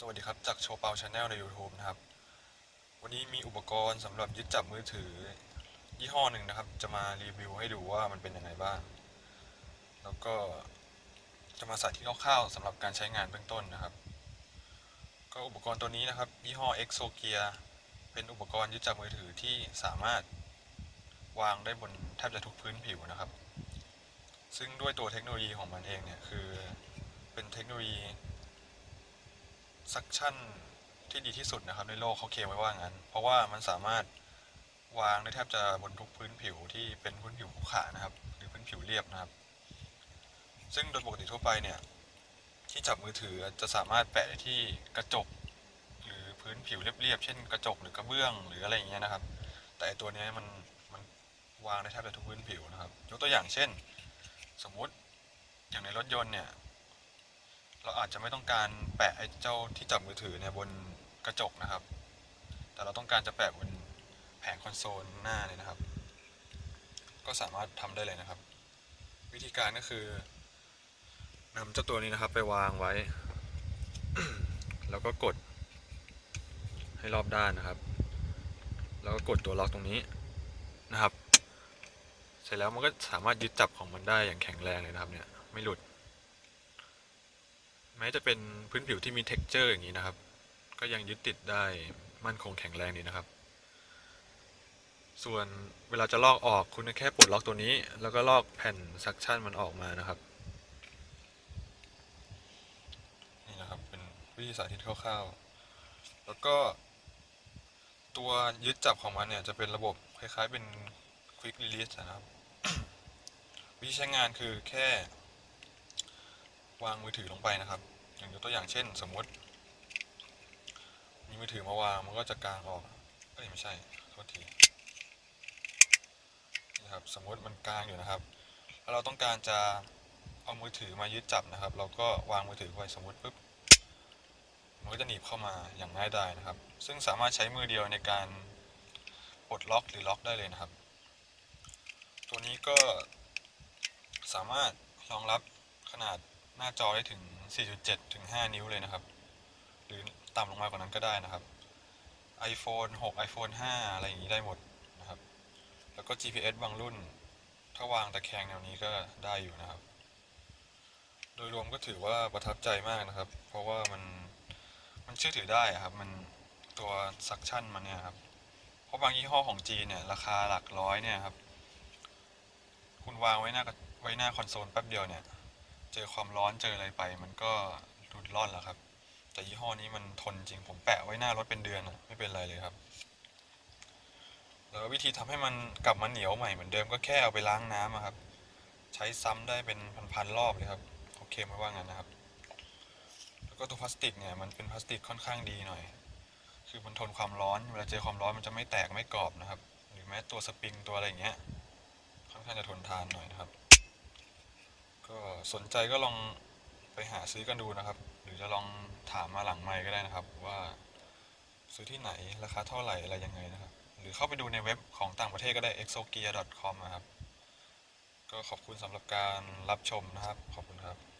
สวัสดีครับ จากโชว์เปาชาแนลใน YouTube นะครับ วันนี้มีอุปกรณ์สำหรับยึดจับมือถือ ยี่ห้อหนึ่งนะครับ จะมารีวิวให้ดูว่ามันเป็นยังไงบ้าง แล้วก็จะมาสาธิตคร่าวๆสำหรับการใช้งานเบื้องต้นนะครับ ก็อุปกรณ์ตัวนี้นะครับ ยี่ห้อ EXO Gear เป็นอุปกรณ์ยึดจับมือถือที่สามารถวางได้บนแทบจะทุกพื้นผิวนะครับ ซึ่งด้วยตัวเทคโนโลยีของมันเองเนี่ยคือเป็นเทคโนโลยี ซักชั่นที่ดีที่สุดนะครับในโลกเขาเคลมไว้ว่างั้น เพราะว่ามันสามารถวางได้แทบจะบนทุกพื้นผิวที่เป็นพื้นผิวขรุขระนะครับ หรือพื้นผิวเรียบนะครับ ซึ่งโดยปกติทั่วไปเนี่ยที่จับมือถือจะสามารถแปะได้ที่กระจก หรือพื้นผิวเรียบๆเช่นกระจกหรือกระเบื้องหรืออะไรอย่างเงี้ยนะครับ แต่ตัวเนี้ยมันมันวางได้แทบจะทุกพื้นผิวนะครับ ยกตัวอย่างเช่น สมมุติอย่างในรถยนต์เนี่ย เราอาจจะไม่ต้องการแปะไอ้เจ้าที่จับมือถือเนี่ยบนกระจกนะครับ แต่เราต้องการจะแปะบนแผงคอนโซลหน้าเลยนะครับ ก็สามารถทำได้เลยนะครับ วิธีการก็คือนำเจ้าตัวนี้นะครับไปวางไว้ แล้วก็กดให้รอบด้านนะครับ แล้วก็กดตัวล็อกตรงนี้นะครับ เสร็จแล้วมันก็สามารถยึดจับของมันได้อย่างแข็งแรงเลยนะครับเนี่ยไม่หลุด ม้จะเป็นพื้นผิวที่มี t e x t อร์อย่างนี้นะครับ ก็ยังยึดติดได้มั่นคงแข็งแรงดีนะครับ ส่วนเวลาจะลอกออกคุณแค่ปลดล็อกตัวนี้ แล้วก็ลอกแผ่นซักชั่นมันออกมานะครับนี่นะครับเป็นวิธีสาธิตคร่าวๆ แล้วก็ตัวยึดจับของมันเนี่ยจะเป็นระบบคล้ายๆเป็น quick release นะครับ วิธีใช้งานคือแค่ วางมือถือลงไปนะครับ อย่างยกตัวอย่างเช่น สมมติ มีมือถือมาวางมันก็จะกลางออก เอ้ยไม่ใช่โทษทีนี่ครับสมมติมันกลางอยู่นะครับแล้วเราต้องการจะเอามือถือมายึดจับนะครับ เราก็วางมือถือไว้สมมติปุ๊บมันก็จะหนีบเข้ามาอย่างง่ายดายนะครับ ซึ่งสามารถใช้มือเดียวในการปลดล็อกหรือล็อกได้เลยนะครับ ตัวนี้ก็สามารถรองรับขนาด หน้าจอได้ถึง 4.7 ถึง 5 นิ้วเลยนะครับ หรือต่ำลงมากว่านั้นก็ได้นะครับ iPhone 6 iPhone 5 อะไรอย่างนี้ได้หมดนะครับ แล้วก็ GPS บางรุ่น ถ้าวางตะแคงแนวนี้ก็ได้อยู่นะครับ โดยรวมก็ถือว่าประทับใจมากนะครับ เพราะว่ามันมันเชื่อถือได้ครับ มันตัวซักชั่นมันเนี่ยครับ เพราะบางยี่ห้อของจีนเนี่ยราคาหลักร้อยเนี่ยครับ คุณวางไว้หน้าไว้หน้าคอนโซลแป๊บเดียวเนี่ย เจอความร้อนเจออะไรไป มันก็หลุดร่อนแล้วครับ แต่ยี่ห้อนี้มันทนจริงผมแปะไว้หน้ารถเป็นเดือนอะไม่เป็นไรเลยครับ แล้ววิธีทำให้มันกลับมาเหนียวใหม่เหมือนเดิมก็แค่เอาไปล้างน้ำครับ ใช้ซ้ำได้เป็นพันๆรอบเลยครับโอเคไม่ว่างั้นนะครับ แล้วก็ตัวพลาสติกเนี่ยมันเป็นพลาสติกค่อนข้างดีหน่อย คือมันทนความร้อนเวลาเจอความร้อนมันจะไม่แตกไม่กรอบนะครับ หรือแม้ตัวสปริงตัวอะไรอย่างเงี้ยค่อนข้างจะทนทานหน่อยนะครับ ก็สนใจก็ลองไปหาซื้อกันดูนะครับ หรือจะลองถามมาหลังไมค์ก็ได้นะครับว่าซื้อที่ไหนราคาเท่าไหร่อะไรยังไงนะครับ หรือเข้าไปดูในเว็บของต่างประเทศก็ได้ exogear.com นะครับ ก็ขอบคุณสำหรับการรับชมนะครับ ขอบคุณครับ